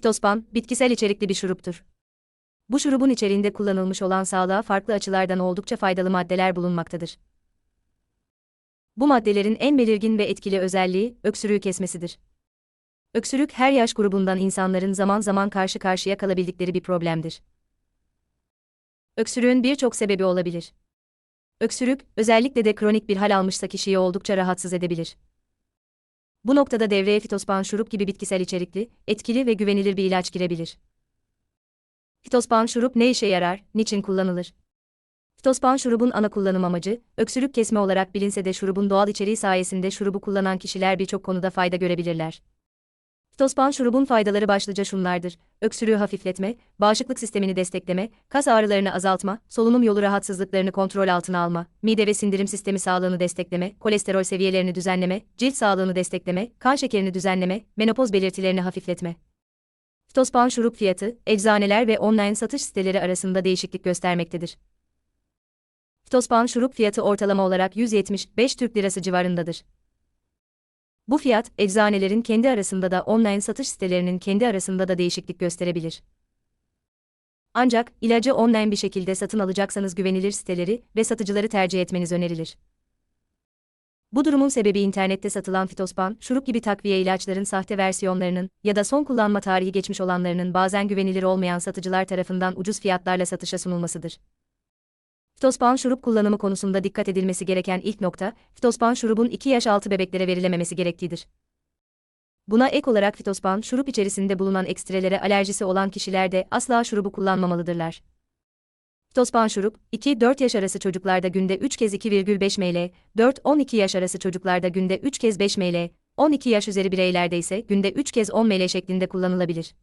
Fitospan, bitkisel içerikli bir şuruptur. Bu şurubun içeriğinde kullanılmış olan sağlığa farklı açılardan oldukça faydalı maddeler bulunmaktadır. Bu maddelerin en belirgin ve etkili özelliği, öksürüğü kesmesidir. Öksürük her yaş grubundan insanların zaman zaman karşı karşıya kalabildikleri bir problemdir. Öksürüğün birçok sebebi olabilir. Öksürük, özellikle de kronik bir hal almışsa kişiyi oldukça rahatsız edebilir. Bu noktada devreye fitospan şurup gibi bitkisel içerikli, etkili ve güvenilir bir ilaç girebilir. Fitospan şurup ne işe yarar, niçin kullanılır? Fitospan şurubun ana kullanım amacı, öksürük kesme olarak bilinse de şurubun doğal içeriği sayesinde şurubu kullanan kişiler birçok konuda fayda görebilirler. Fitospan şurubun faydaları başlıca şunlardır. Öksürüğü hafifletme, bağışıklık sistemini destekleme, kas ağrılarını azaltma, solunum yolu rahatsızlıklarını kontrol altına alma, mide ve sindirim sistemi sağlığını destekleme, kolesterol seviyelerini düzenleme, cilt sağlığını destekleme, kan şekerini düzenleme, menopoz belirtilerini hafifletme. Fitospan şurup fiyatı, eczaneler ve online satış siteleri arasında değişiklik göstermektedir. Fitospan şurup fiyatı ortalama olarak 175 Türk Lirası civarındadır. Bu fiyat, eczanelerin kendi arasında da online satış sitelerinin kendi arasında da değişiklik gösterebilir. Ancak, ilacı online bir şekilde satın alacaksanız güvenilir siteleri ve satıcıları tercih etmeniz önerilir. Bu durumun sebebi internette satılan fitospan, şurup gibi takviye ilaçların sahte versiyonlarının ya da son kullanma tarihi geçmiş olanlarının bazen güvenilir olmayan satıcılar tarafından ucuz fiyatlarla satışa sunulmasıdır. Fitospan şurup kullanımı konusunda dikkat edilmesi gereken ilk nokta, fitospan şurubun 2 yaş altı bebeklere verilememesi gerektiğidir. Buna ek olarak fitospan şurup içerisinde bulunan ekstrelere alerjisi olan kişiler de asla şurubu kullanmamalıdırlar. Fitospan şurup, 2-4 yaş arası çocuklarda günde 3 kez 2,5 ml, 4-12 yaş arası çocuklarda günde 3 kez 5 ml, 12 yaş üzeri bireylerde ise günde 3 kez 10 ml şeklinde kullanılabilir.